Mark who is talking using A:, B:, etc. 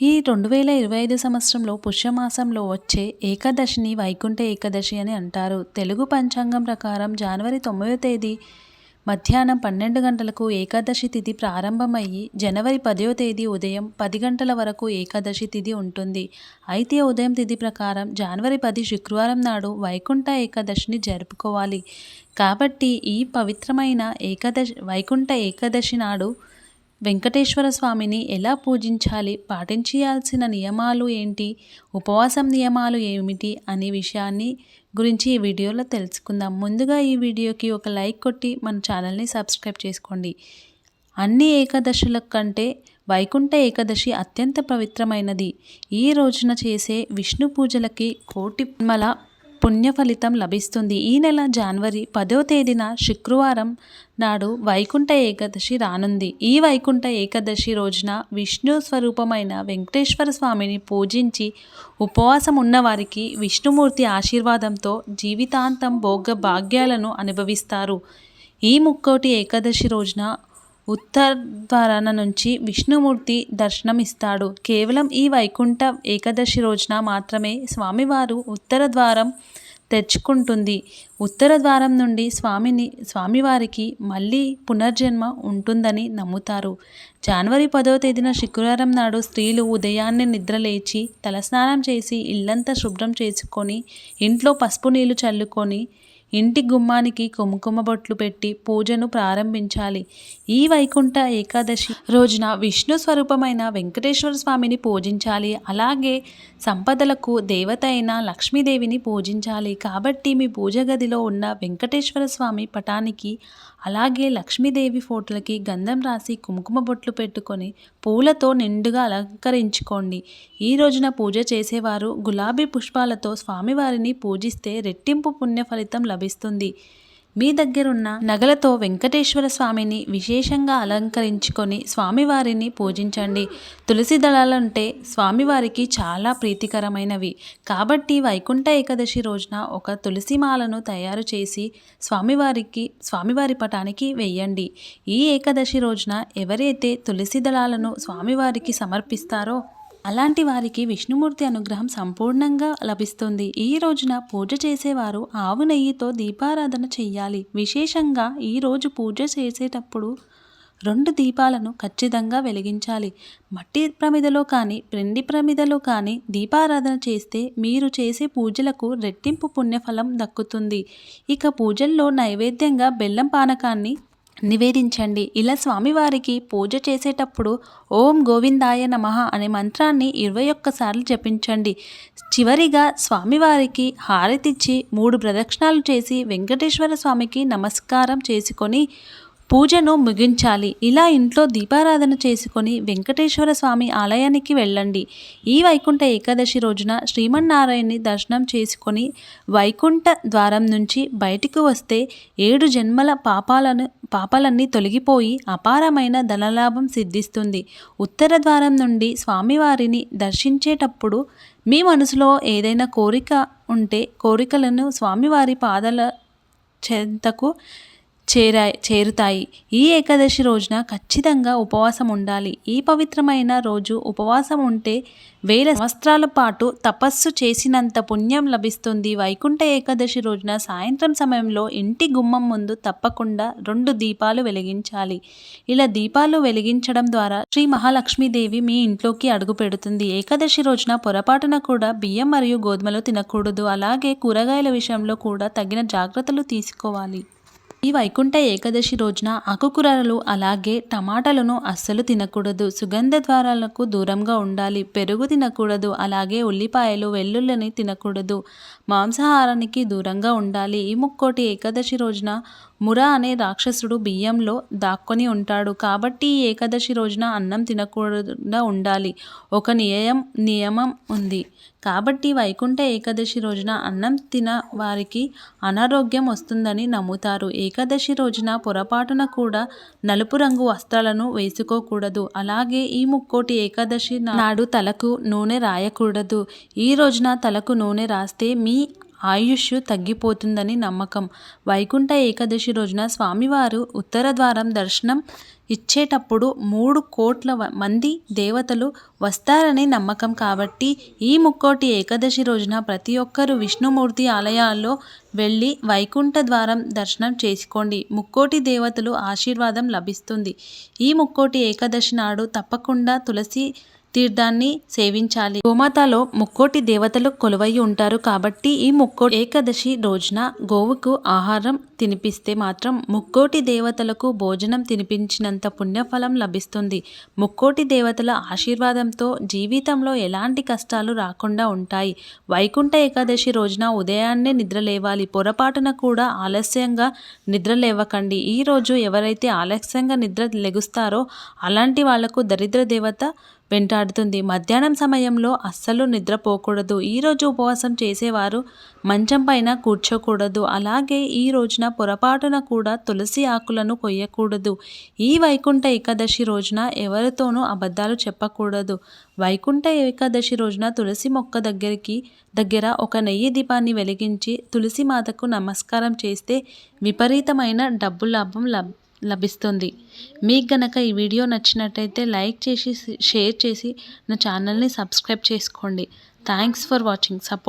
A: ఈ రెండు వేల ఇరవై ఐదు సంవత్సరంలో పుష్యమాసంలో వచ్చే ఏకాదశిని వైకుంఠ ఏకాదశి అని అంటారు. తెలుగు పంచాంగం ప్రకారం జనవరి తొమ్మిదో తేదీ మధ్యాహ్నం పన్నెండు గంటలకు ఏకాదశి తిథి ప్రారంభమయ్యి జనవరి పదో తేదీ ఉదయం పది గంటల వరకు ఏకాదశి తిథి ఉంటుంది. అయితే ఉదయం తిథి ప్రకారం జనవరి పది శుక్రవారం నాడు వైకుంఠ ఏకాదశిని జరుపుకోవాలి. కాబట్టి ఈ పవిత్రమైన ఏకాదశి వైకుంఠ ఏకాదశి నాడు వెంకటేశ్వర స్వామిని ఎలా పూజించాలి? పాటించాల్సిన నియమాలు ఏంటి? ఉపవాసం నియమాలు ఏమిటి? అనే విషయాన్ని గురించి ఈ వీడియోలో తెలుసుకుందాం. ముందుగా ఈ వీడియోకి ఒక లైక్ కొట్టి మన ఛానల్ని సబ్స్క్రైబ్ చేసుకోండి. అన్ని ఏకాదశుల కంటే వైకుంఠ ఏకాదశి అత్యంత పవిత్రమైనది. ఈ రోజున చేసే విష్ణు పూజలకి కోటి మల పుణ్యఫలితం లభిస్తుంది. ఈ నెల జనవరి పదో తేదీన శుక్రవారం నాడు వైకుంఠ ఏకాదశి రానుంది. ఈ వైకుంఠ ఏకాదశి రోజున విష్ణు స్వరూపమైన వెంకటేశ్వర స్వామిని పూజించి ఉపవాసం ఉన్నవారికి విష్ణుమూర్తి ఆశీర్వాదంతో జీవితాంతం భోగ భాగ్యాలను అనుభవిస్తారు. ఈ ముక్కోటి ఏకాదశి రోజున ఉత్తర ద్వారాన నుంచి విష్ణుమూర్తి దర్శనం ఇస్తాడు కేవలం ఈ వైకుంఠ ఏకాదశి రోజున మాత్రమే స్వామివారు ఉత్తర ద్వారం తెచ్చుకుంటుంది. ఉత్తర ద్వారం నుండి స్వామిని స్వామివారికి మళ్ళీ పునర్జన్మ ఉంటుందని నమ్ముతారు. జనవరి పదో తేదీన శుక్రవారం నాడు స్త్రీలు ఉదయాన్నే నిద్రలేచి తలస్నానం చేసి ఇల్లంతా శుభ్రం చేసుకొని ఇంట్లో పసుపు నీళ్ళు చల్లుకొని ఇంటి గుమ్మానికి కుంకుమ బొట్లు పెట్టి పూజను ప్రారంభించాలి. ఈ వైకుంఠ ఏకాదశి రోజున విష్ణు స్వరూపమైన వెంకటేశ్వర స్వామిని పూజించాలి. అలాగే సంపదలకు దేవత అయిన లక్ష్మీదేవిని పూజించాలి. కాబట్టి మీ పూజ గదిలో ఉన్న వెంకటేశ్వర స్వామి పటానికి అలాగే లక్ష్మీదేవి ఫోటోలకి గంధం రాసి కుంకుమ బొట్లు పెట్టుకొని పూలతో నిండుగా అలంకరించుకోండి. ఈ రోజున పూజ చేసేవారు గులాబీ పుష్పాలతో స్వామివారిని పూజిస్తే రెట్టింపు పుణ్య ఫలితం లభిస్తుంది. మీ దగ్గరున్న నగలతో వెంకటేశ్వర స్వామిని విశేషంగా అలంకరించుకొని స్వామివారిని పూజించండి. తులసి దళాలంటే స్వామివారికి చాలా ప్రీతికరమైనవి. కాబట్టి వైకుంఠ ఏకాదశి రోజున ఒక తులసి మాలను తయారు చేసి స్వామివారికి స్వామివారి పటానికి వెయ్యండి ఈ ఏకాదశి రోజున ఎవరైతే తులసి దళాలను స్వామివారికి సమర్పిస్తారో అలాంటి వారికి విష్ణుమూర్తి అనుగ్రహం సంపూర్ణంగా లభిస్తుంది. ఈ రోజున పూజ చేసేవారు ఆవు నెయ్యితో దీపారాధన చెయ్యాలి. విశేషంగా ఈ రోజు పూజ చేసేటప్పుడు రెండు దీపాలను ఖచ్చితంగా వెలిగించాలి. మట్టి ప్రమిదలో కానీ వెండి ప్రమిదలో కానీ దీపారాధన చేస్తే మీరు చేసే పూజలకు రెట్టింపు పుణ్యఫలం దక్కుతుంది. ఇక పూజల్లో నైవేద్యంగా బెల్లం పానకాన్ని నివేదించండి. ఇలా స్వామివారికి పూజ చేసేటప్పుడు ఓం గోవిందాయ నమ అనే మంత్రాన్ని ఇరవై ఒక్కసార్లు జపించండి. చివరిగా స్వామివారికి హారతిచ్చి మూడు ప్రదక్షిణాలు చేసి వెంకటేశ్వర స్వామికి నమస్కారం చేసుకొని పూజను ముగించాలి. ఇలా ఇంట్లో దీపారాధన చేసుకొని వెంకటేశ్వర స్వామి ఆలయానికి వెళ్ళండి. ఈ వైకుంఠ ఏకాదశి రోజున శ్రీమన్నారాయణని దర్శనం చేసుకొని వైకుంఠ ద్వారం నుంచి బయటకు వస్తే ఏడు జన్మల పాపాలను పాపాలన్నీ తొలగిపోయి అపారమైన ధనలాభం సిద్ధిస్తుంది. ఉత్తర ద్వారం నుండి స్వామివారిని దర్శించేటప్పుడు మీ మనసులో ఏదైనా కోరిక ఉంటే కోరికలను స్వామివారి పాదాల చెంతకు చేరా చేరుతాయి. ఈ ఏకాదశి రోజున ఖచ్చితంగా ఉపవాసం ఉండాలి. ఈ పవిత్రమైన రోజు ఉపవాసం ఉంటే వేల సంవత్సరాల పాటు తపస్సు చేసినంత పుణ్యం లభిస్తుంది. వైకుంఠ ఏకాదశి రోజున సాయంత్రం సమయంలో ఇంటి గుమ్మం ముందు తప్పకుండా రెండు దీపాలు వెలిగించాలి. ఇలా దీపాలు వెలిగించడం ద్వారా శ్రీ మహాలక్ష్మీదేవి మీ ఇంట్లోకి అడుగు పెడుతుంది. ఏకాదశి రోజున పొరపాటున కూడా బియ్యం మరియు గోధుమలు తినకూడదు. అలాగే కూరగాయల విషయంలో కూడా తగిన జాగ్రత్తలు తీసుకోవాలి. ఈ వైకుంఠ ఏకాదశి రోజున ఆకుకూరలు అలాగే టమాటాలను అస్సలు తినకూడదు. సుగంధ ద్వారాలకు దూరంగా ఉండాలి. పెరుగు తినకూడదు. అలాగే ఉల్లిపాయలు వెల్లుల్లిని తినకూడదు. మాంసాహారానికి దూరంగా ఉండాలి. ఈ ముక్కోటి ఏకాదశి రోజున ముర అనే రాక్షసుడు బియ్యంలో దాక్కొని ఉంటాడు. కాబట్టి ఈ ఏకాదశి రోజున అన్నం తినకుండా ఉండాలి. ఒక నియమం నియమం ఉంది. కాబట్టి వైకుంఠ ఏకాదశి రోజున అన్నం తిన వారికి అనారోగ్యం వస్తుందని నమ్ముతారు. ఏకాదశి రోజున పొరపాటున కూడా నలుపు రంగు వస్త్రాలను వేసుకోకూడదు. అలాగే ఈ ముక్కోటి ఏకాదశి నాడు తలకు నూనె రాయకూడదు. ఈ రోజున తలకు నూనె రాస్తే మీ ఆయుష్ తగ్గిపోతుందని నమ్మకం. వైకుంఠ ఏకాదశి రోజున స్వామివారు ఉత్తర ద్వారం దర్శనం ఇచ్చేటప్పుడు మూడు కోట్ల మంది దేవతలు వస్తారని నమ్మకం. కాబట్టి ఈ ముక్కోటి ఏకాదశి రోజున ప్రతి ఒక్కరూ విష్ణుమూర్తి ఆలయాల్లో వెళ్ళి వైకుంఠ ద్వారం దర్శనం చేసుకోండి. ముక్కోటి దేవతలు ఆశీర్వాదం లభిస్తుంది. ఈ ముక్కోటి ఏకాదశి నాడు తప్పకుండా తులసి తీర్థాన్ని సేవించాలి. గోమాతలో ముక్కోటి దేవతలు కొలువై ఉంటారు కాబట్టి ఈ ముక్కోటి ఏకాదశి రోజున గోవుకు ఆహారం తినిపిస్తే మాత్రం ముక్కోటి దేవతలకు భోజనం తినిపించినంత పుణ్యఫలం లభిస్తుంది. ముక్కోటి దేవతల ఆశీర్వాదంతో జీవితంలో ఎలాంటి కష్టాలు రాకుండా ఉంటాయి. వైకుంఠ ఏకాదశి రోజున ఉదయాన్నే నిద్ర లేవాలి పొరపాటున కూడా ఆలస్యంగా నిద్ర లేవకండి ఈ రోజు ఎవరైతే ఆలస్యంగా నిద్ర లెగుస్తారో అలాంటి వాళ్ళకు దరిద్ర దేవత వెంటాడుతుంది. మధ్యాహ్నం సమయంలో అస్సలు నిద్రపోకూడదు. ఈరోజు ఉపవాసం చేసేవారు మంచం పైన కూర్చోకూడదు. అలాగే ఈ రోజున పొరపాటున కూడా తులసి ఆకులను కొయ్యకూడదు. ఈ వైకుంఠ ఏకాదశి రోజున ఎవరితోనూ అబద్ధాలు చెప్పకూడదు. వైకుంఠ ఏకాదశి రోజున తులసి మొక్క దగ్గరికి దగ్గర ఒక నెయ్యి దీపాన్ని వెలిగించి తులసి మాతకు నమస్కారం చేస్తే విపరీతమైన డబ్బు లాభం లభ లభిస్తుంది. మీకు గనక ఈ వీడియో నచ్చినట్టయితే లైక్ చేసి షేర్ చేసి నా ఛానల్ని సబ్స్క్రైబ్ చేసుకోండి. Thanks for watching. సపోర్ట్